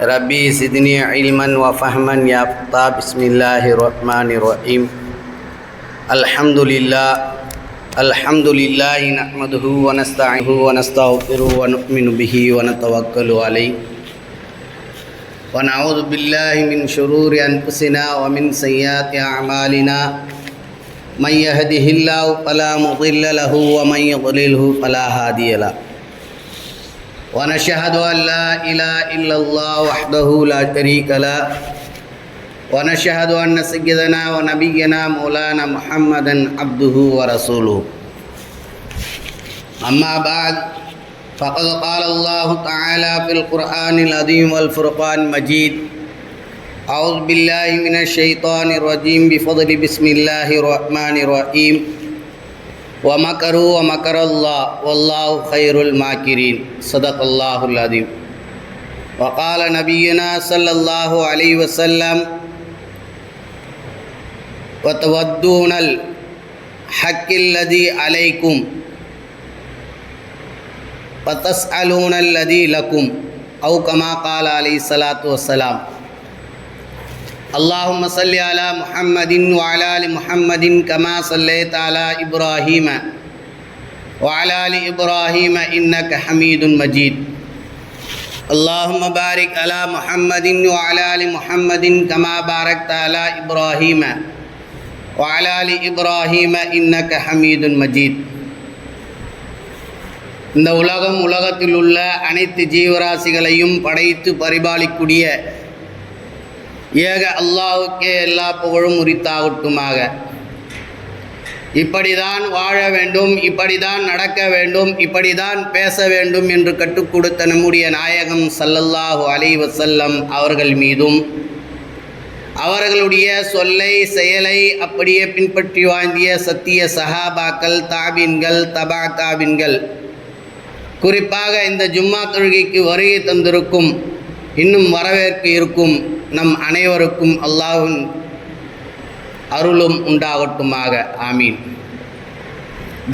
ربي زدني علما وفهما يا فتى بسم الله الرحمن الرحيم. الحمد لله الحمد لله نحمده ونستعينه ونستغفره ونؤمن به ونتوكل عليه. ونعوذ بالله من شرور أنفسنا ومن سيئات أعمالنا. من يهده الله فلا مضل له ومن يضلله فلا هادي له. ونشهد أن لا إله إلا الله وحده لا شريك له. ونشهد أن سيدنا ونبينا مولانا محمدا عبده ورسوله. أما بعد فقد قال الله تعالى في القرآن العظيم والفرقان المجيد أعوذ بالله من الشيطان الرجيم بفضل بسم الله الرحمن الرحيم. ومكروا ومكر الله والله خير الماكرين. صدق الله العظيم. وقال نبينا صلى الله عليه وسلم وتودون الحق الذي عليكم وتسألون الذي لكم أو كما قال عليه الصلاة والسلام. اللهم صل على محمد وعلى ال محمد كما صليت على ابراهيم وعلى ال ابراهيم انك حميد مجيد اللهم بارك على محمد وعلى ال محمد كما باركت على ابراهيم وعلى ال ابراهيم انك حميد مجيد இந்த உலகம் உலகத்தில் உள்ள அனைத்து ஜீவராசிகளையும் படைத்து பரிபாலிக்கூடிய ஏக அல்லாவுக்கே எல்லா புகழும் உரித்தாகட்டுமாக. இப்படிதான் வாழ வேண்டும் இப்படிதான் நடக்க வேண்டும் இப்படிதான் பேச வேண்டும் என்று கற்றுக் கொடுத்த நம்முடைய நாயகம் சல்லல்லாஹு அலை வசல்லம் அவர்கள் மீதும் அவர்களுடைய சொல்லை செயலை அப்படியே பின்பற்றி வாழ்ந்திய சத்திய சஹாபாக்கள் தாபின்கள் தபா தாபின்கள். குறிப்பாக இந்த ஜும்மா தொழுகைக்கு வருகை தந்திருக்கும் இன்னும் வரவேற்க இருக்கும். நம் அனைவருக்கும் அல்லாஹும் அருளும் உண்டாகட்டுமாக. ஆமீன்.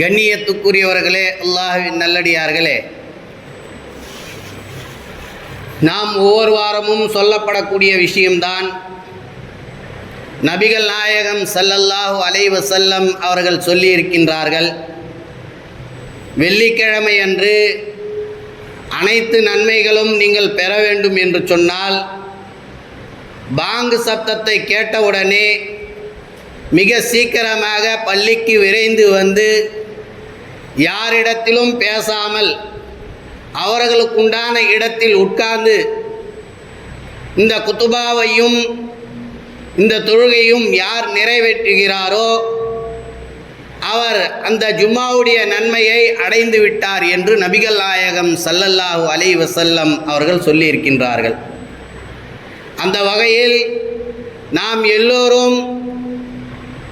கண்ணியத்துக்குரியவர்களே அல்லாஹுவின் நல்லடியார்களே நாம் ஒவ்வொரு வாரமும் சொல்லப்படக்கூடிய விஷயம்தான் நபிகள் நாயகம் சல்லல்லாஹு அலைவ செல்லம் அவர்கள் சொல்லியிருக்கின்றார்கள். வெள்ளிக்கிழமை அன்று அனைத்து நன்மைகளும் நீங்கள் பெற வேண்டும் என்று சொன்னால் பாங்கு சப்தத்தை கேட்டவுடனே மிக சீக்கிரமாக பள்ளிக்கு விரைந்து வந்து யாரிடத்திலும் பேசாமல் அவர்களுக்குண்டான இடத்தில் உட்கார்ந்து இந்த குத்துபாவையும் இந்த தொழுகையும் யார் நிறைவேற்றுகிறாரோ அவர் அந்த ஜும்மாவுடைய நன்மையை அடைந்து விட்டார் என்று நபிகள் நாயகம் சல்லல்லாஹு அலை வசல்லம் அவர்கள் சொல்லியிருக்கின்றார்கள். அந்த வகையில் நாம் எல்லோரும்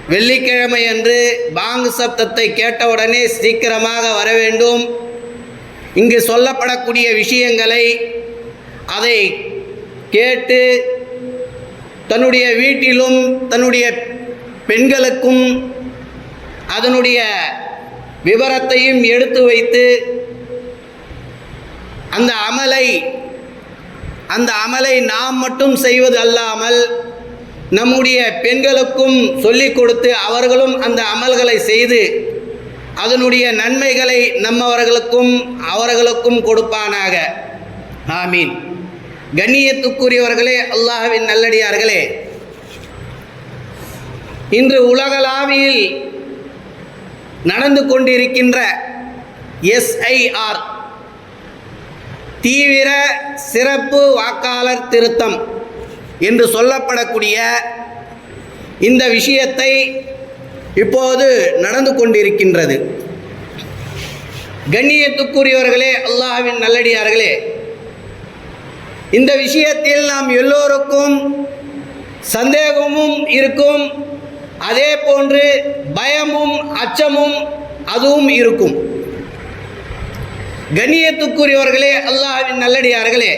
வெள்ளிக்கிழமை அன்று பாங்கு சப்தத்தை கேட்டவுடனே சீக்கிரமாக வர வேண்டும். இங்கு சொல்லப்படக்கூடிய விஷயங்களை அதை கேட்டு தன்னுடைய வீட்டிலும் தன்னுடைய பெண்களுக்கும் அதனுடைய விவரத்தையும் எடுத்து வைத்து அந்த அமலை அந்த அமலை நாம் மட்டும் செய்வது அல்லாமல் நம்முடைய பெண்களுக்கும் சொல்லிக் கொடுத்து அவர்களும் அந்த அமல்களை செய்து அதனுடைய நன்மைகளை நம்மவர்களுக்கும் அவர்களுக்கும் கொடுப்பானாக. ஆமீன். கண்ணியத்துக்குரியவர்களே அல்லாஹவின் நல்லடியார்களே இன்று உலகளாவியில் நடந்து கொண்டிருக்கின்ற எஸ்ஐஆர் தீவிர சிறப்பு வாக்காளர் திருத்தம் என்று சொல்லப்படக்கூடிய இந்த விஷயத்தை இப்போது நடந்து கொண்டிருக்கின்றது. கண்ணியத்துக்குரியவர்களே அல்லாஹ்வின் நல்லடியார்களே இந்த விஷயத்தில் நாம் எல்லோருக்கும் சந்தேகமும் இருக்கும் அதே போன்று பயமும் அச்சமும் அதுவும் இருக்கும். கண்ணியத்துக்குரியவர்களே அல்லாஹின் நல்லடியார்களே.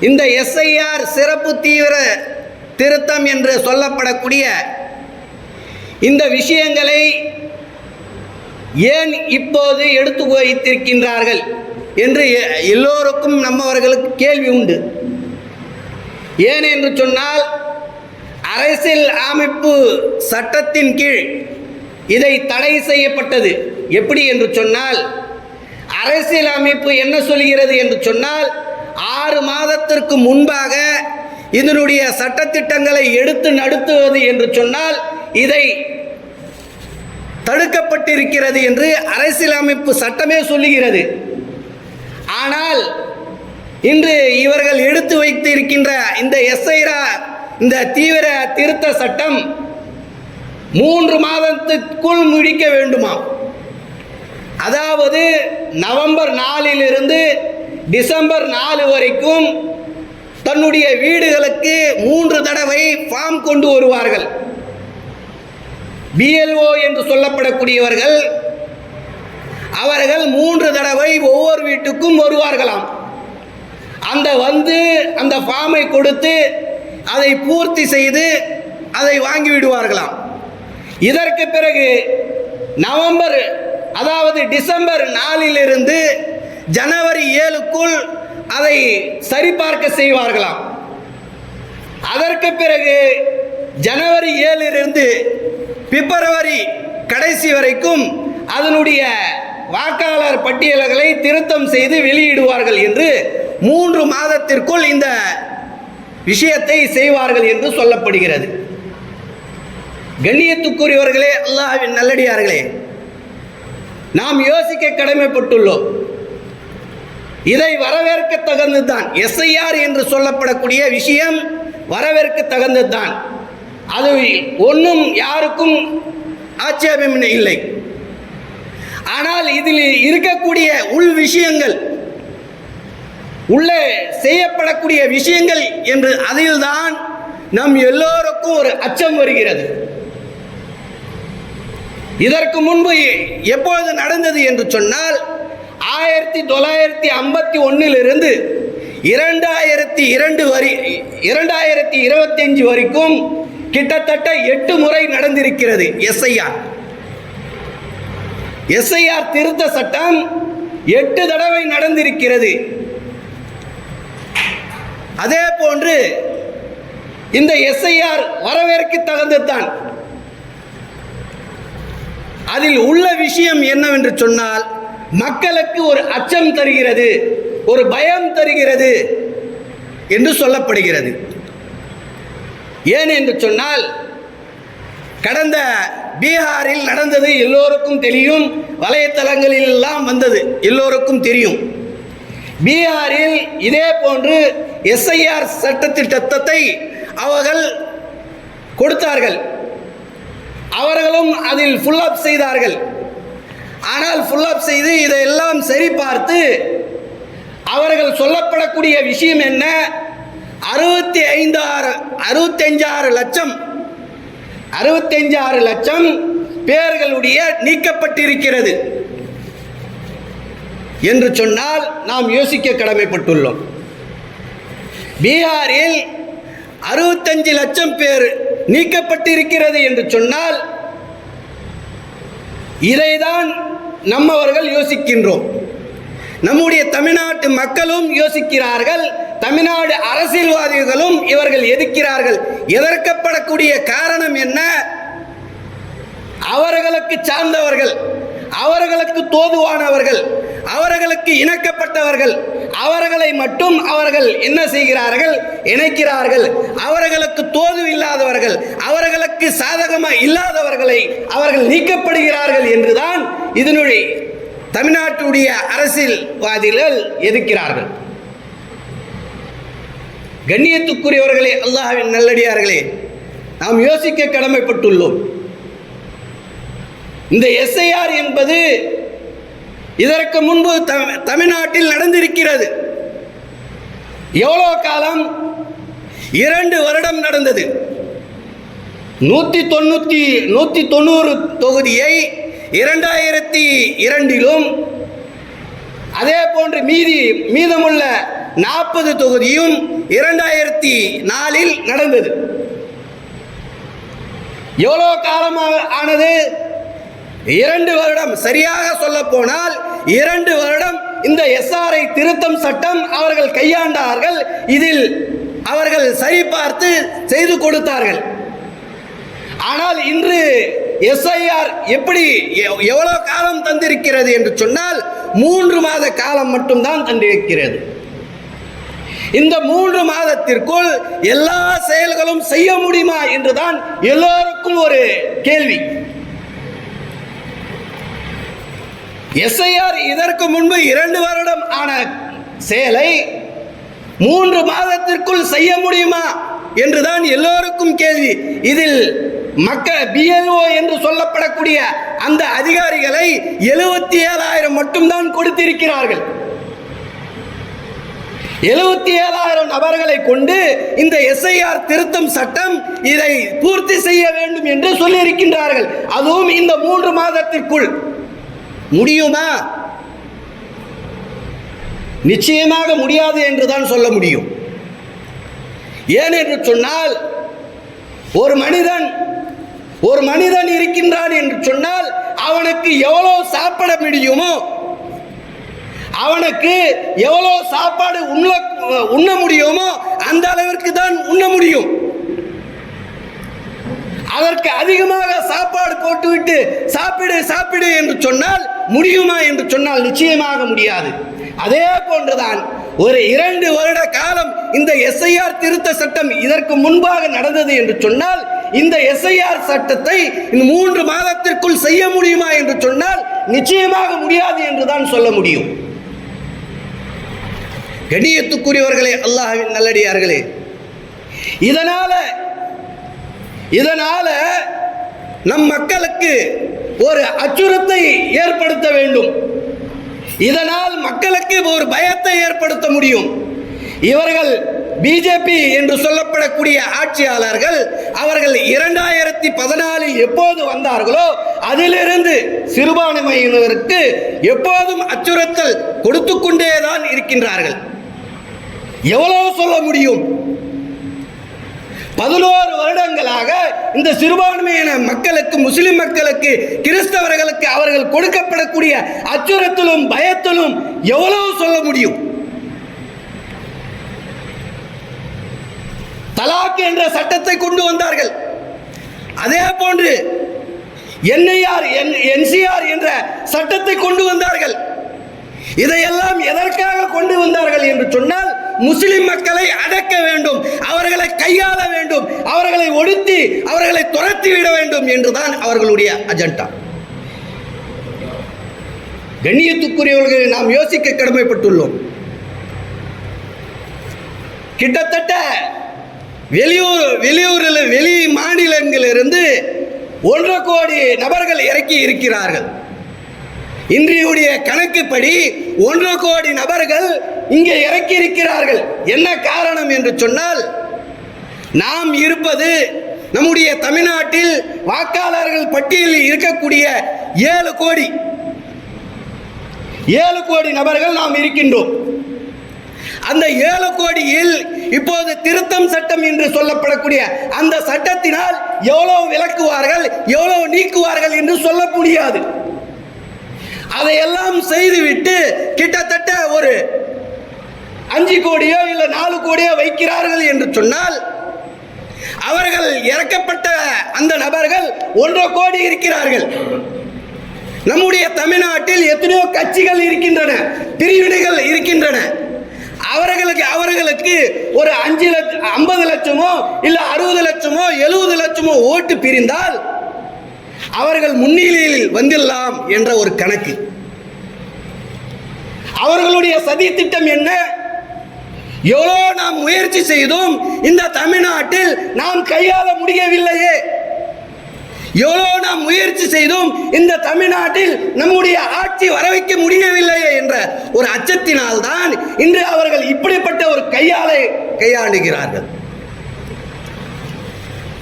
இந்த எஸ்ஐஆர் சிறப்பு தீவிர திருத்தம் என்று சொல்லப்படக்கூடிய இந்த விஷயங்களை ஏன் இப்போது எடுத்து வைத்திருக்கின்றார்கள் என்று எ- எல்லோருக்கும் நம்மவர்களுக்கு கேள்வி உண்டு. ஏன் என்று சொன்னால் அரசியல் அமைப்பு சட்டத்தின் கீழ் இதை தடை செய்யப்பட்டது. எப்படி என்று சொன்னால் அரசியல் அமைப்பு என்ன சொல்கிறது என்று சொன்னால் ஆறு மாதத்திற்கு முன்பாக இதனுடைய சட்டத்திட்டங்களை எடுத்து நடத்துவது என்று சொன்னால் இதை தடுக்கப்பட்டிருக்கிறது என்று அரசியலமைப்பு சட்டமே சொல்லுகிறது. ஆனால் இன்று இவர்கள் எடுத்து வைத்து இருக்கின்ற இந்த எஸ்ஐரா இந்த தீவிர திருத்த சட்டம் மூன்று மாதத்துக்குள் முடிக்க வேண்டுமா? அதாவது நவம்பர் நாலிலிருந்து டிசம்பர் நாலு வரைக்கும் தன்னுடைய வீடுகளுக்கு மூன்று தடவை ஃபார்ம் கொண்டு வருவார்கள். பிஎல்ஓ என்று சொல்லப்படக்கூடியவர்கள் அவர்கள் மூன்று தடவை ஒவ்வொரு வீட்டுக்கும் வருவார்களாம். அந்த வந்து அந்த ஃபார்மை கொடுத்து அதை பூர்த்தி செய்து அதை வாங்கி விடுவார்களாம். இதற்கு பிறகு நவம்பர் அதாவது டிசம்பர் நாலிலிருந்து ஜனவரி ஏழுக்குள் அதை சரிபார்க்க செய்வார்களாம். அதற்கு பிறகு ஜனவரி ஏழிலிருந்து பிப்ரவரி கடைசி வரைக்கும் அதனுடைய வாக்காளர் பட்டியல்களை திருத்தம் செய்து வெளியிடுவார்கள் என்று மூன்று மாதத்திற்குள் இந்த விஷயத்தை செய்வார்கள் என்று சொல்லப்படுகிறது. கண்ணியத்துக்குரியவர்களே அல்லாஹின் நல்லடியார்களே நாம் யோசிக்க கடமைப்பட்டுள்ளோம். இதை வரவேற்க தகுந்ததுதான் எஸ்ஐஆர் என்று சொல்லப்படக்கூடிய விஷயம் வரவேற்க தகுந்ததுதான் அது ஒன்றும் யாருக்கும் ஆட்சேபம் இல்லை. ஆனால் இதில் இருக்கக்கூடிய உள் விஷயங்கள் உள்ளே செய்யப்படக்கூடிய விஷயங்கள் என்று அதில்தான் நம் எல்லோருக்கும் ஒரு அச்சம் வருகிறது. இதற்கு முன்பு எப்பொழுது நடந்தது என்று சொன்னால் ஆயிரத்தி தொள்ளாயிரத்தி ஐம்பத்தி ஒன்றிலிருந்து இரண்டாயிரத்தி இரண்டு வரி இரண்டாயிரத்தி இருபத்தஞ்சு வரைக்கும் கிட்டத்தட்ட எட்டு முறை நடந்திருக்கிறது எஸ்ஐஆர். எஸ்ஐஆர் திருத்த சட்டம் எட்டு தடவை நடந்திருக்கிறது. அதே போன்று இந்த எஸ்ஐஆர் வரவேற்க தகுந்ததுதான் அதில் உள்ள விஷயம் என்னவென்று சொன்னால் மக்களுக்கு ஒரு அச்சம் தருகிறது ஒரு பயம் தருகிறது என்று சொல்லப்படுகிறது. ஏன் என்று சொன்னால் கடந்த பீகாரில் நடந்தது எல்லோருக்கும் தெரியும் வலைத்தளங்களில் எல்லாம் வந்தது எல்லோருக்கும் தெரியும். பீகாரில் இதே போன்று எஸ்ஐஆர் சட்டத்திட்டத்தை அவர்கள் கொடுத்தார்கள். அவர்களும் அதில் ஃபுல் அப் செய்தார்கள். ஆனால் ஃபுல் அப் செய்து இதையெல்லாம் சரி பார்த்து அவர்கள் சொல்லப்படக்கூடிய விஷயம் என்ன? அறுபத்தி ஐந்தாறு அறுபத்தஞ்சாறு லட்சம் அறுபத்தஞ்சாறு லட்சம் பேர்களுடைய நீக்கப்பட்டிருக்கிறது என்று சொன்னால் நாம் யோசிக்க கடமைப்பட்டுள்ளோம். பீகாரில் அறுபத்தஞ்சு லட்சம் பேர் நீக்கப்பட்டிருக்கிறது என்று சொன்னால் இதைதான் நம்மவர்கள் யோசிக்கின்றோம். நம்முடைய தமிழ்நாட்டு மக்களும் யோசிக்கிறார்கள் தமிழ்நாடு அரசியல்வாதிகளும் இவர்கள் எதிர்க்கிறார்கள். எதிர்க்கப்படக்கூடிய காரணம் என்ன? அவர்களுக்கு சார்ந்தவர்கள் அவர்களுக்கு தோதுவானவர்கள் அவர்களுக்கு இணக்கப்பட்டவர்கள். அவர்களை மட்டும் அவர்கள் என்ன செய்கிறார்கள்? இணைக்கிறார்கள். அவர்களுக்கு தோது இல்லாதவர்கள் அவர்களுக்கு சாதகமாக இல்லாதவர்களை அவர்கள் நீக்கப்படுகிறார்கள் என்றுதான் இதனுடைய தமிழ்நாட்டுடைய அரசியல்வாதிகள் எதிர்க்கிறார்கள். கண்ணியத்துக்குரியவர்களே அல்லாஹின் நல்லடியார்களே நாம் யோசிக்க கடமைப்பட்டுள்ளோம். இந்த எஸ்ஐஆர் என்பது இதற்கு முன்பு தமிழ்நாட்டில் நடந்திருக்கிறது. எவ்வளோ காலம்? இரண்டு வருடம் நடந்தது. நூற்றி தொண்ணூற்றி நூற்றி தொண்ணூறு தொகுதியை இரண்டாயிரத்தி இரண்டிலும் அதே போன்று மீதி மீதமுள்ள நாற்பது தொகுதியும் இரண்டாயிரத்தி நாலில் நடந்தது. எவ்வளோ காலமாக ஆனது? இரண்டு வருடம் சரியாக சொல்ல போனால் இரண்டு வருடம் இந்த எஸ்ஆர்ஐ திருத்தம் சட்டம் அவர்கள் கையாண்டார்கள். இதில் அவர்கள் சரிபார்த்து செய்து கொடுத்தார்கள். ஆனால் இன்று எஸ்ஐஆர் எப்படி எவ்வளவு காலம் தந்திருக்கிறது என்று சொன்னால் மூன்று மாத காலம் மட்டும்தான் தந்திருக்கிறது. இந்த மூன்று மாதத்திற்குள் எல்லா செயல்களும் செய்ய முடியுமா என்றுதான் எல்லோருக்கும் ஒரு கேள்வி. எஸ்ஐஆர் இதற்கு முன்பு இரண்டு வருடம் ஆன செயலை மூன்று மாதத்திற்குள் செய்ய முடியுமா என்றுதான் எல்லோருக்கும் கேள்வி. இதில் மக்கள் பிஎல்ஓ என்று சொல்லப்படக்கூடிய அந்த அதிகாரிகளை எழுபத்தி ஏழாயிரம் மட்டும்தான் கொடுத்திருக்கிறார்கள். எழுபத்தி ஏழாயிரம் நபர்களை கொண்டு இந்த எஸ்ஐஆர் திருத்தம் சட்டம் இதை பூர்த்தி செய்ய வேண்டும் என்று சொல்லியிருக்கின்றார்கள். அதுவும் இந்த மூன்று மாதத்திற்குள். முடியுமா? நிச்சயமாக முடியாது என்றுதான் சொல்ல முடியும். ஏன் என்று சொன்னால் ஒரு மனிதன் ஒரு மனிதன் இருக்கின்றான் என்று சொன்னால் அவனுக்கு எவ்வளோ சாப்பிட முடியுமோ அவனுக்கு எவ்வளோ சாப்பாடு உண்ண உண்ண முடியுமோ அந்த அளவிற்கு தான் உண்ண முடியும். அதற்கு அதிகமாக சாப்பாடு போட்டுவிட்டு சாப்பிடு சாப்பிடு என்று சொன்னால் முடியுமா என்று சொன்னால் நிச்சயமாக முடியாது. அதே போன்றுதான் ஒரு இரண்டு வருட காலம் இந்த எஸ்ஐஆர் திருத்த சட்டம் இதற்கு முன்பாக நடந்தது என்று சொன்னால் இந்த எஸ்ஐஆர் சட்டத்தை இந்த மூன்று மாதத்திற்குள் செய்ய முடியுமா என்று சொன்னால் நிச்சயமாக முடியாது என்று தான் சொல்ல முடியும். கணியத்துக்குரியவர்களே அல்லாஹின் நல்லடியார்களே இதனால இதனால நம் மக்களுக்கு ஒரு அச்சுறுத்தை ஏற்படுத்த வேண்டும். இதனால் மக்களுக்கு ஒரு பயத்தை ஏற்படுத்த முடியும். இவர்கள் பிஜேபி என்று சொல்லப்படக்கூடிய ஆட்சியாளர்கள் அவர்கள் இரண்டாயிரத்தி பதினாலில் எப்போது வந்தார்களோ அதிலிருந்து சிறுபான்மையினருக்கு எப்போதும் அச்சுறுத்தல் கொடுத்து கொண்டேதான் இருக்கின்றார்கள். எவ்வளவு சொல்ல முடியும்? பதினோரு வருடங்களாக இந்த சிறுபான்மையின மக்களுக்கு முஸ்லிம் மக்களுக்கு கிறிஸ்தவர்களுக்கு அவர்கள் கொடுக்கப்படக்கூடிய அச்சுறுத்தலும் பயத்திலும் எவ்வளவு சொல்ல முடியும்? தலாக் என்ற சட்டத்தை கொண்டு வந்தார்கள். அதே போன்று என்ஐஆர் என்சிஆர் என்ற சட்டத்தை கொண்டு வந்தார்கள். இதையெல்லாம் எதற்காக கொண்டு வந்தார்கள் என்று சொன்னால் முஸ்லிம் மக்களை அடக்க வேண்டும் அவர்களை கையாள வேண்டும் அவர்களை ஒடுத்தி அவர்களை துரத்தி விட வேண்டும் என்றுதான் அவர்களுடைய அஜெண்டா கண்ணியத்துக்குரியவர்களை நாம் யோசிக்க கடமைப்பட்டுள்ளோம். கிட்டத்தட்ட வெளியூர் வெளியூரில் வெளி மாநிலங்களிலிருந்து ஒன்றரை கோடி நபர்கள் இறக்கி இருக்கிறார்கள். இன்றையுடைய கணக்குப்படி ஒன்றரை கோடி நபர்கள் இங்கே இறக்கி இருக்கிறார்கள் என்ன காரணம் என்று சொன்னால் நாம் இருப்பது நம்முடைய தமிழ்நாட்டில் வாக்காளர்கள் பட்டியலில் இருக்கக்கூடிய ஏழு கோடி. ஏழு கோடி நபர்கள் நாம் இருக்கின்றோம். அந்த ஏழு கோடியில் இப்போது திருத்தம் சட்டம் என்று சொல்லப்படக்கூடிய அந்த சட்டத்தினால் எவ்வளவு விளக்குவார்கள் எவ்வளவு நீக்குவார்கள் என்று சொல்ல முடியாது. அதையெல்லாம் செய்துவிட்டு கிட்டத்தட்ட ஒரு அஞ்சு கோடியோ இல்லை நாலு கோடியோ வைக்கிறார்கள் என்று சொன்னால் அவர்கள் இறக்கப்பட்ட அந்த நபர்கள் ஒன்றரை கோடி இருக்கிறார்கள். நம்முடைய தமிழ்நாட்டில் எத்தனையோ கட்சிகள் இருக்கின்றன பிரிவினைகள் இருக்கின்றன. அவர்களுக்கு அவர்களுக்கு ஒரு அஞ்சு லட்சம் ஐம்பது லட்சமோ இல்லை அறுபது லட்சமோ எழுபது லட்சமோ ஓட்டு பிரிந்தால் அவர்கள் முன்னிலையில் வந்துடலாம் என்ற ஒரு கணக்கு. அவர்களுடைய சதி திட்டம் என்ன? எவ்வளோ நாம் முயற்சி செய்தும் இந்த தமிழ்நாட்டில் நாம் கையாள முடியவில்லையே. எவ்வளோ நாம் முயற்சி செய்தும் இந்த தமிழ்நாட்டில் நம்முடைய ஆட்சி வர வைக்க முடியவில்லையே என்ற ஒரு அச்சத்தினால்தான் இன்று அவர்கள் இப்படிப்பட்ட ஒரு கையாளை கையாளுகிறார்கள்.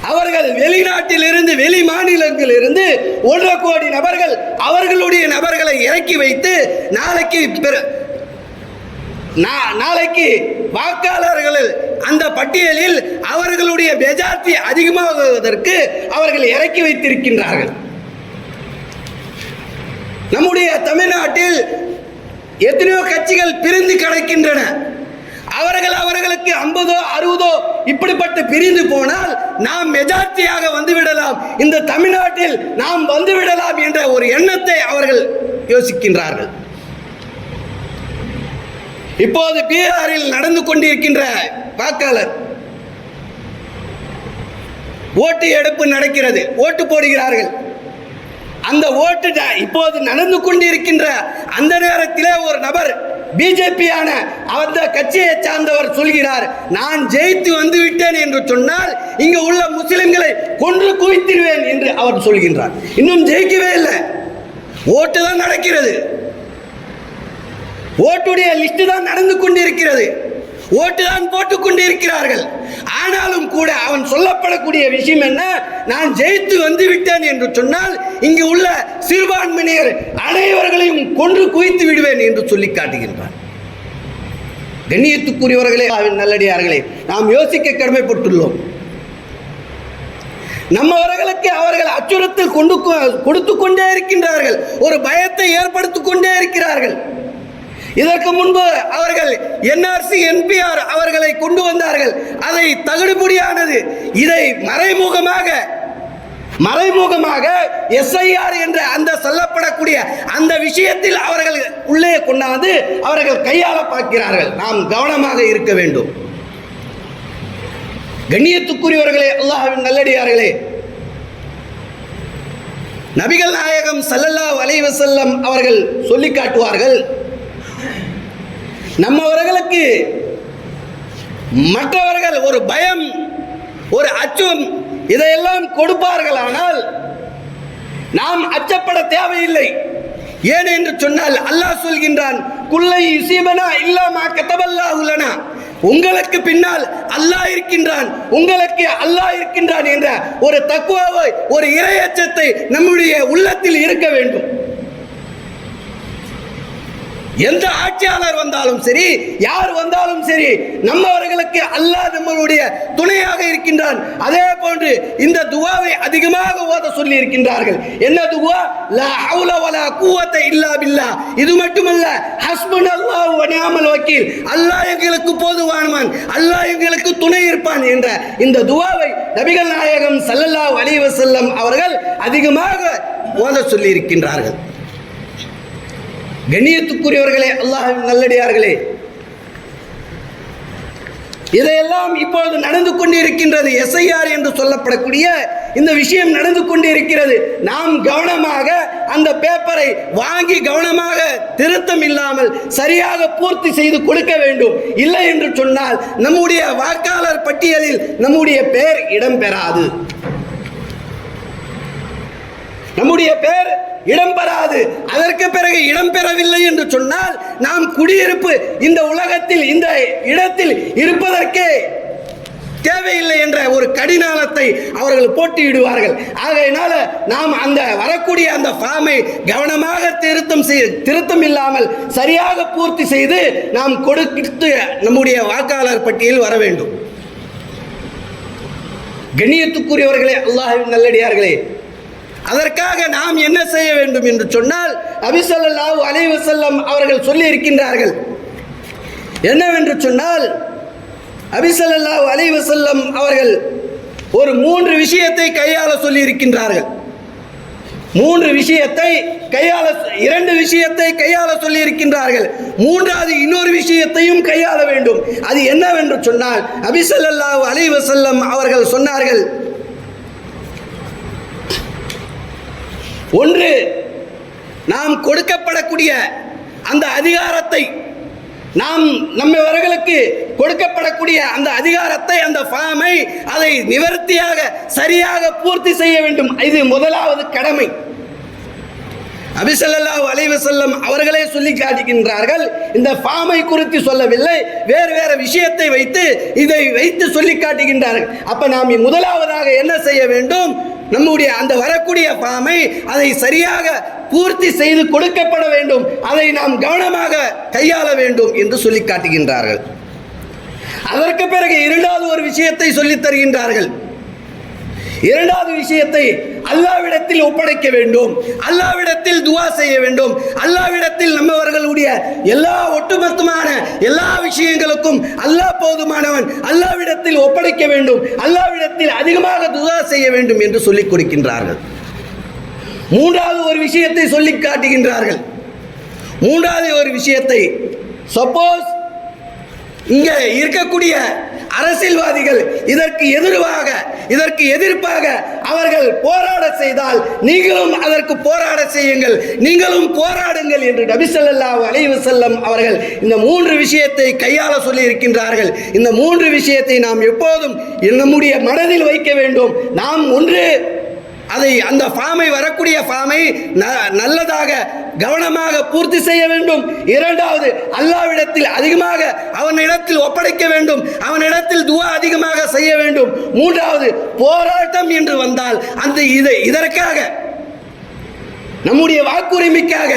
அவர்கள் வெளிநாட்டிலிருந்து வெளி மாநிலங்களிலிருந்து ஒன்றரை கோடி நபர்கள் அவர்களுடைய நபர்களை இறக்கி வைத்து நாளைக்கு பிற- நாளைக்கு வாக்காளர்கள் அந்த பட்டியலில் அவர்களுடைய மெஜாரிட்டி அதிகமாகுவதற்கு அவர்கள் இறக்கி வைத்திருக்கின்றார்கள். நம்முடைய தமிழ்நாட்டில் எத்தனையோ கட்சிகள் பிரிந்து கிடக்கின்றன. அவர்கள் அவர்களுக்கு ஐம்பதோ அறுபதோ இப்படிப்பட்டு பிரிந்து போனால் நாம் மெஜாரிட்டியாக வந்துவிடலாம். இந்த தமிழ்நாட்டில் நாம் வந்துவிடலாம் என்ற ஒரு எண்ணத்தை அவர்கள் யோசிக்கின்றார்கள். இப்போது பீகாரில் நடந்து கொண்டிருக்கின்ற வாக்காளர் ஓட்டு எடுப்பு நடக்கிறது ஓட்டு போடுகிறார்கள். அந்த ஓட்டு இப்போது நடந்து கொண்டிருக்கின்ற அந்த நேரத்திலே ஒரு நபர் பிஜேபியான அந்த கட்சியை சார்ந்தவர் சொல்கிறார் நான் ஜெயித்து வந்து விட்டேன் என்று சொன்னால் இங்கு உள்ள முஸ்லிம்களை கொன்று குவித்திடுவேன் என்று அவர் சொல்கின்றார். இன்னும் ஜெயிக்கவே இல்லை. ஓட்டு தான் நடக்கிறது. ஓட்டுடைய லிஸ்ட் தான் நடந்து கொண்டிருக்கிறது. ஓட்டு தான் போட்டுக் கொண்டிருக்கிறார்கள். ஆனாலும் கூட அவன் சொல்லப்படக்கூடிய விஷயம் என்ன? நான் ஜெயித்து வந்து விட்டேன் என்று சொன்னால் இங்கு உள்ள சிறுபான்மையினர் அனைவர்களையும் கொன்று குவித்து விடுவேன் என்று சொல்லி காட்டுகின்றான். கண்ணியத்துக்குரியவர்களே அவன் நல்லடியார்களே நாம் யோசிக்க கடமைப்பட்டுள்ளோம். நம்மவர்களுக்கு அவர்கள் அச்சுறுத்தல் கொண்டு கொடுத்து கொண்டே இருக்கின்றார்கள். ஒரு பயத்தை ஏற்படுத்திக் கொண்டே இருக்கிறார்கள். இதற்கு முன்பு அவர்கள் என்ஆர்சி என்பிஆர் அவர்களை கொண்டு வந்தார்கள். அதை தகுடுபடியானது. இதை மறைமுகமாக மறைமுகமாக எஸ்ஐஆர் என்ற அந்த சொல்லப்படக்கூடிய அந்த விஷயத்தில் அவர்கள் உள்ளே கொண்டாந்து அவர்கள் கையாள பார்க்கிறார்கள். நாம் கவனமாக இருக்க வேண்டும். கண்ணியத்துக்குரியவர்களே அல்லாஹின் நல்லடியார்களே. நபிகள் நாயகம் சல்லல்லா வலைவசல்லம் அவர்கள் சொல்லி காட்டுவார்கள் நம்மவர்களுக்கு மற்றவர்கள் ஒரு பயம் ஒரு அச்சம் இதையெல்லாம் கொடுப்பார்கள். ஆனால் நாம் அச்சப்பட தேவையில்லை. ஏன் என்று சொன்னால் அல்லாஹ் சொல்கின்றான் குல்லை இசீபனா இல்லாமா கத்தபல்லாஹுலனா உங்களுக்கு பின்னால் அல்லாஹ் இருக்கின்றான் உங்களுக்கு அல்லாஹ் இருக்கின்றான் என்ற ஒரு தக்குவாவை ஒரு இரையச்சத்தை நம்முடைய உள்ளத்தில் இருக்க வேண்டும். எந்த ஆட்சியாளர் வந்தாலும் சரி யார் வந்தாலும் சரி நம்மவர்களுக்கு அல்லாஹ் நம்மளுடைய துணையாக இருக்கின்றான். அதே போன்று இந்த துவாவை அதிகமாக ஓத சொல்லி இருக்கின்றார்கள் என்ன துவா? லா ஹவுல வலா குவத்த இல்லா பில்லா. இது மட்டுமல்ல ஹஸ்பன் அல்லாஹ் வ வக்கீல். அல்லாஹ் எங்களுக்கு போதுவானவன் அல்லாஹ் எங்களுக்கு துணை இருப்பான் என்ற இந்த துவாவை நபிகள் நாயகம் சல்லல்லாஹ் அலைஹி வஸல்லம் அவர்கள் அதிகமாக ஓத சொல்லி இருக்கின்றார்கள் கண்ணியத்துக்குரியவர்களே அல்லாஹ் நல்லடியார்களே. இதையெல்லாம் இப்பொழுது நடந்து கொண்டிருக்கின்றது எஸ்ஐஆர் என்று சொல்லப்படக்கூடிய இந்த விஷயம் நடந்து கொண்டிருக்கிறது. நாம் கவனமாக அந்த பேப்பரை வாங்கி கவனமாக திருத்தம் இல்லாமல் சரியாக பூர்த்தி செய்து கொடுக்க வேண்டும். இல்லை என்று சொன்னால் நம்முடைய வாக்காளர் பட்டியலில் நம்முடைய பெயர் இடம்பெறாது. நம்முடைய பெயர் இடம்பெறாது அதற்கு பிறகு இடம்பெறவில்லை என்று சொன்னால் நாம் குடியிருப்பு இந்த உலகத்தில் இந்த இடத்தில் இருப்பதற்கே தேவையில்லை என்ற ஒரு கடினாலத்தை அவர்கள் போட்டியிடுவார்கள். ஆகையினால நாம் அந்த வரக்கூடிய அந்த ஃபார்மை கவனமாக திருத்தம் செய் திருத்தம் இல்லாமல் சரியாக பூர்த்தி செய்து நாம் கொடுத்து நம்முடைய வாக்காளர் பட்டியல் வர வேண்டும். கண்ணியத்துக்குரியவர்களே அல்லாஹின் நல்லடியார்களே அதற்காக நாம் என்ன செய்ய வேண்டும் என்று சொன்னால் அபிசல்லாஹு அலைவசல்லம் அவர்கள் சொல்லி இருக்கின்றார்கள் என்னவென்று சொன்னால் அபிசல்லாஹு அலைவசல்லம் அவர்கள் ஒரு மூன்று விஷயத்தை கையாள சொல்லி இருக்கின்றார்கள் மூன்று விஷயத்தை கையாள இரண்டு விஷயத்தை கையாள சொல்லி இருக்கின்றார்கள் மூன்றாவது இன்னொரு விஷயத்தையும் கையாள வேண்டும். அது என்னவென்று சொன்னால் அபிசல்லாஹு அலைவசல்லம் அவர்கள் சொன்னார்கள் ஒன்று நாம் கொடுக்கப்படக்கூடிய அந்த அதிகாரத்தை நாம் நம்மவர்களுக்கு கொடுக்கப்படக்கூடிய அந்த அதிகாரத்தை அந்த ஃபார்மை அதை நிவர்த்தியாக சரியாக பூர்த்தி செய்ய வேண்டும். இது முதலாவது கடமை. அபிசல்லா அலைவு செல்லம் அவர்களே சொல்லி காட்டுகின்றார்கள் இந்த ஃபார்மை குறித்து சொல்லவில்லை வேறு வேறு விஷயத்தை வைத்து இதை வைத்து சொல்லி காட்டுகின்றார்கள். அப்ப நாம் முதலாவதாக என்ன செய்ய வேண்டும்? நம்முடைய அந்த வரக்கூடிய பாமை அதை சரியாக பூர்த்தி செய்து கொடுக்கப்பட வேண்டும். அதை நாம் கவனமாக கையாள வேண்டும் என்று சொல்லி காட்டுகின்றார்கள். அதற்கு பிறகு இரண்டாவது ஒரு விஷயத்தை சொல்லித் தருகின்றார்கள். இரண்டாவது விஷயத்தை அல்லாவிடத்தில் ஒப்படைக்க வேண்டும். அல்லாவிடத்தில் துவா செய்ய வேண்டும். அல்லாவிடத்தில் நம்மவர்களுடைய எல்லா ஒட்டுமொத்தமான எல்லா விஷயங்களுக்கும் அல்லாஹ் போதுமானவன் அல்லாவிடத்தில் ஒப்படைக்க வேண்டும். அல்லாவிடத்தில் அதிகமாக துவா செய்ய வேண்டும் என்று சொல்லிக் கொடுக்கின்றார்கள். மூன்றாவது ஒரு விஷயத்தை சொல்லி காட்டுகின்றார்கள். மூன்றாவது ஒரு விஷயத்தை சப்போஸ் இங்கே இருக்கக்கூடிய அரசியல்வாதிகள் இதற்கு எதிர்வாக இதற்கு எதிர்ப்பாக அவர்கள் போராட செய்தால் நீங்களும் அதற்கு போராட செய்யுங்கள். நீங்களும் போராடுங்கள் என்று நபி அலைவு செல்லம் அவர்கள் இந்த மூன்று விஷயத்தை கையாள சொல்லி இருக்கின்றார்கள் இந்த மூன்று விஷயத்தை நாம் எப்போதும் நம்முடைய மனதில் வைக்க வேண்டும். நாம் ஒன்று அதை அந்த ஃபார்மை வரக்கூடிய ஃபார்மை ந- நல்லதாக கவனமாக பூர்த்தி செய்ய வேண்டும். இரண்டாவது அல்லாவிடத்தில் அதிகமாக அவனிடத்தில் ஒப்படைக்க வேண்டும். அவனிடத்தில் துவா அதிகமாக செய்ய வேண்டும். மூன்றாவது போராட்டம் என்று வந்தால் அந்த இதை இதற்காக நம்முடைய வாக்குரிமைக்காக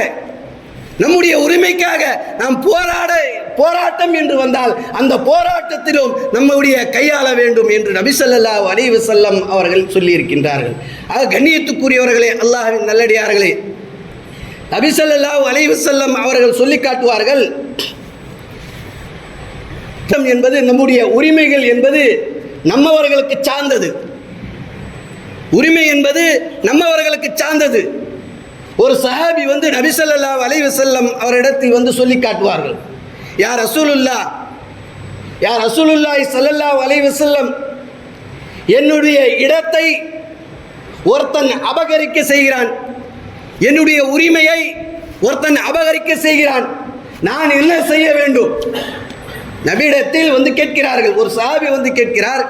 நம்முடைய உரிமைக்காக நாம் போராட போராட்டம் என்று வந்தால் அந்த போராட்டத்திலும் நம்முடைய கையாள வேண்டும் என்று நபிசல்லா அலைவு செல்லம் அவர்கள் சொல்லியிருக்கின்றார்கள். ஆக கண்ணியத்துக்குரியவர்களே அல்லாஹின் நல்லடியார்களே நபி அலைவு செல்லம் அவர்கள் சொல்லி காட்டுவார்கள் என்பது நம்முடைய உரிமைகள் என்பது நம்மவர்களுக்கு சார்ந்தது. உரிமை என்பது நம்மவர்களுக்கு சார்ந்தது. ஒரு சஹாபி வந்து நபிசல்லா அலைவசல்லம் அவரிடத்தில் வந்து சொல்லி காட்டுவார்கள். யார் ரசூலுல்லா யார் ரசூலுல்லாஹி சல்லல்லா அலைஹி வஸல்லம் என்னுடைய இடத்தை ஒருத்தன் அபகரிக்க செய்கிறான். என்னுடைய உரிமையை ஒருத்தன் அபகரிக்க செய்கிறான். நான் என்ன செய்ய வேண்டும்? நபியிடத்தில் வந்து கேட்கிறார்கள் ஒரு சாபி வந்து கேட்கிறார்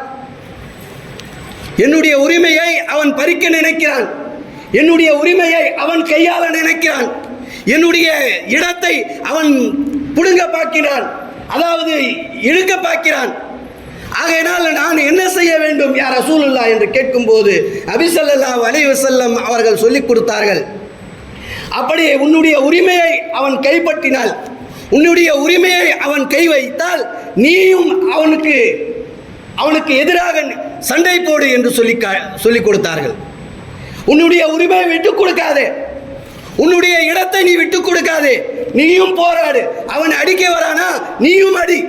என்னுடைய உரிமையை அவன் பறிக்க நினைக்கிறான். என்னுடைய உரிமையை அவன் கையாள நினைக்கிறான். என்னுடைய இடத்தை அவன் புடுங்க பார்க்கிறான். அதாவது இழுக்க பார்க்கிறான். ஆகையினால் நான் என்ன செய்ய வேண்டும்? யார் ரசூலுல்லா என்று கேட்கும்போது அபிசல்லா அலைஹி அவர்கள் சொல்லிக் கொடுத்தார்கள். அப்படி உன்னுடைய உரிமையை அவன் கைப்பற்றினால் உன்னுடைய உரிமையை அவன் கை வைத்தால் நீயும் அவனுக்கு அவனுக்கு எதிராக சண்டை போடு என்று சொல்லி கா- சொல்லிக் கொடுத்தார்கள். உன்னுடைய உரிமையை விட்டுக் கொடுக்காதே. உன்னுடைய இடத்தை நீ விட்டு கொடுக்காதே. நீயும் போராடு. அவன் அடிக்க வரானா? நீயும் அடி.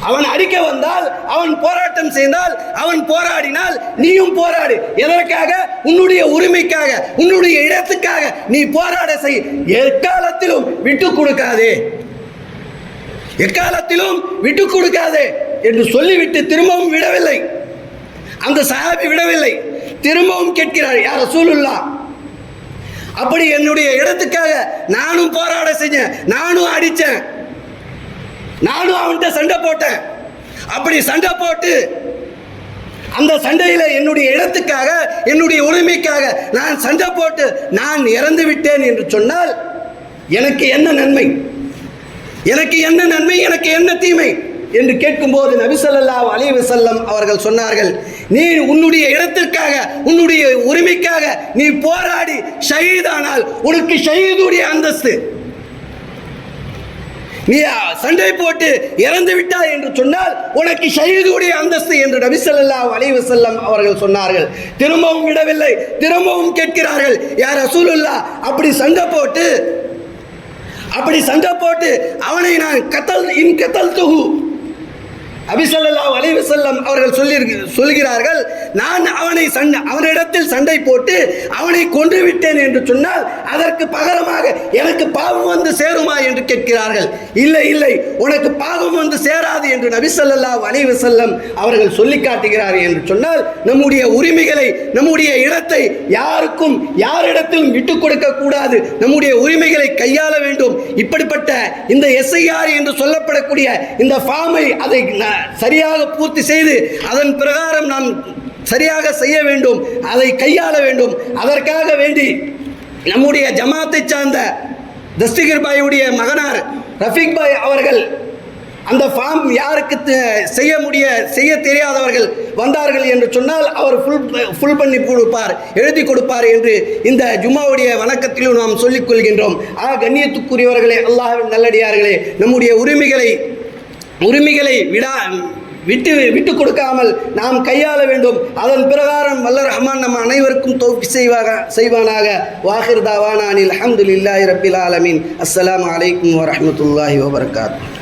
அவன் அடிக்க வந்தால் அவன் போராட்டம் செய்தால் அவன் போராடினால் நீயும் போராடு. எதற்காக? உன்னுடைய உரிமைக்காக உன்னுடைய இடத்துக்காக நீ போராட செய். எக்காலத்திலும் விட்டு கொடுக்காதே. எக்காலத்திலும் விட்டு கொடுக்காதே என்று சொல்லிவிட்டு திரும்பவும் விடவில்லை. அந்த சாபி விடவில்லை. திரும்பவும் கேட்கிறார் யார் ரசூலுல்லா அப்படி என்னுடைய இடத்துக்காக நானும் போராட செஞ்சேன் நானும் அடித்தேன் நானும் அவன்கிட்ட சண்டை போட்டேன். அப்படி சண்டை போட்டு அந்த சண்டையில் என்னுடைய இடத்துக்காக என்னுடைய உரிமைக்காக நான் சண்டை போட்டு நான் இறந்து விட்டேன் என்று சொன்னால் எனக்கு என்ன நன்மை? எனக்கு என்ன நன்மை? எனக்கு என்ன தீமை? என்று கேட்கும்போது நபிசல்லா ஸல்லல்லாஹு அலைஹி அவர்கள் சொன்னார்கள் நீ உன்னுடைய இடத்திற்காக உன்னுடைய உரிமைக்காக நீ போராடி ஷஹீதானால் உனக்கு ஷஹீதுடைய அந்தஸ்து. நீ சண்டை போட்டு இறந்து விட்டாய் என்று சொன்னால் உனக்கு ஷஹீதுடைய அந்தஸ்து என்று நபிசல்லா ஸல்லல்லாஹு செல்லம் அவர்கள் சொன்னார்கள். திரும்பவும் விடவில்லை. திரும்பவும் கேட்கிறார்கள் யார் ரசூலுல்லா அப்படி சண்டை போட்டு அப்படி சண்டை போட்டு அவனை நான் கத்தல் இன் கத்தல் தொகு அபிசல்லாஹ் அலைவசல்லம் அவர்கள் சொல்லி சொல்கிறார்கள் நான் அவனை சண்டை அவனிடத்தில் சண்டை போட்டு அவனை கொன்று விட்டேன் என்று சொன்னால் அதற்கு பகரமாக எனக்கு பாவம் வந்து சேருமா என்று கேட்கிறார்கள். இல்லை இல்லை உனக்கு பாவம் வந்து சேராது என்று நபிசல்லாஹ் அலைவசல்லம் அவர்கள் சொல்லி காட்டுகிறார்கள் என்று சொன்னால் நம்முடைய உரிமைகளை நம்முடைய இடத்தை யாருக்கும் யாரிடத்திலும் விட்டுக் கொடுக்க கூடாது. நம்முடைய உரிமைகளை கையாள வேண்டும். இப்படிப்பட்ட இந்த எஸ்ஐஆர் என்று சொல்லப்படக்கூடிய இந்த ஃபார்மை அதை சரியாக பூர்த்தி செய்து அதன் பிரகாரம் நாம் சரியாக செய்ய வேண்டும் அதை கையாள வேண்டும். அதற்காக வேண்டி நம்முடைய ஜமாத்தை சார்ந்த தஸ்திகர் பாயுடைய மகனார் ரஃபீக் பாய் அவர்கள் அந்த ஃபார்ம் யாருக்கு செய்ய முடிய செய்ய தெரியாதவர்கள் வந்தார்கள் என்று சொன்னால் அவர் ஃபுல் ஃபுல் பண்ணி கொடுப்பார் எழுதி கொடுப்பார் என்று இந்த ஜும்மாவுடைய வணக்கத்திலும் நாம் சொல்லிக் கொள்கின்றோம். ஆ கண்ணியத்துக்குரியவர்களே அல்லாஹ் நல்லடியார்களே நம்முடைய உரிமைகளை உரிமைகளை விடா விட்டு விட்டு கொடுக்காமல் நாம் கையாள வேண்டும். அதன் பிரகாரம் வல்ல ரஹ்மான் நம்ம அனைவருக்கும் தோப்பி செய்வாக செய்வானாக. வாஹிர் தாவானானில் அஹமதுல்லாஹி ரபில் ஆலமின். அஸ்லாம் அலைக்கும் வரமத்துல்லாஹி வபரகாத்து